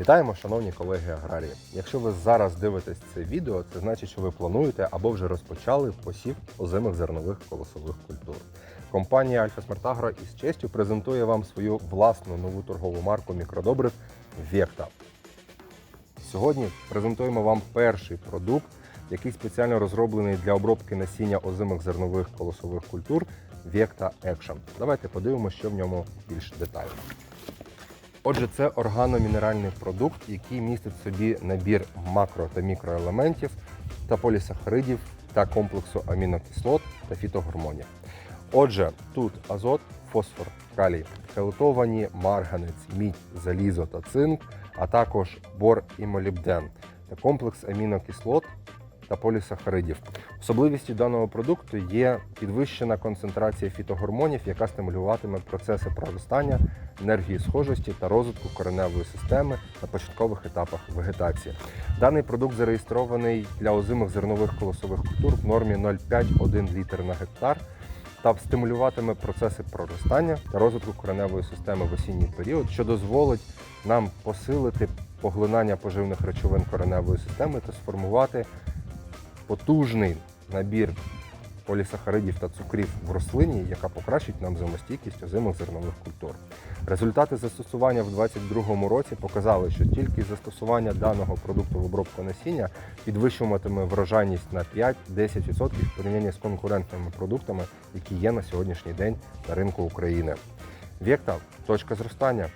Вітаємо, шановні колеги аграрії. Якщо ви зараз дивитесь це відео, це значить, що ви плануєте або вже розпочали посів озимих зернових колосових культур. Компанія Альфа Смертагро із честю презентує вам свою власну нову торгову марку мікродобрив Векта. Сьогодні презентуємо вам перший продукт, який спеціально розроблений для обробки насіння озимих зернових колосових культур Vecta Action. Давайте подивимося, що в ньому більш детально. Отже, це органомінеральний продукт, який містить в собі набір макро та мікроелементів та полісахаридів та комплексу амінокислот та фітогормонів. Отже, тут азот, фосфор, калій, хелатовані, марганець, мідь, залізо та цинк, а також бор і молібден та комплекс амінокислот та полісахаридів. Особливістю даного продукту є підвищена концентрація фітогормонів, яка стимулюватиме процеси проростання, енергії схожості та розвитку кореневої системи на початкових етапах вегетації. Даний продукт зареєстрований для озимих зернових колосових культур в нормі 0,5-1 літр на гектар та стимулюватиме процеси проростання та розвитку кореневої системи в осінній період, що дозволить нам посилити поглинання поживних речовин кореневої системи та сформувати потужний набір полісахаридів та цукрів в рослині, яка покращить нам зимостійкість озимих зернових культур. Результати застосування в 2022 році показали, що тільки застосування даного продукту в обробку насіння підвищуватиме врожайність на 5-10% в порівнянні з конкурентними продуктами, які є на сьогоднішній день на ринку України. Векта точка зростання.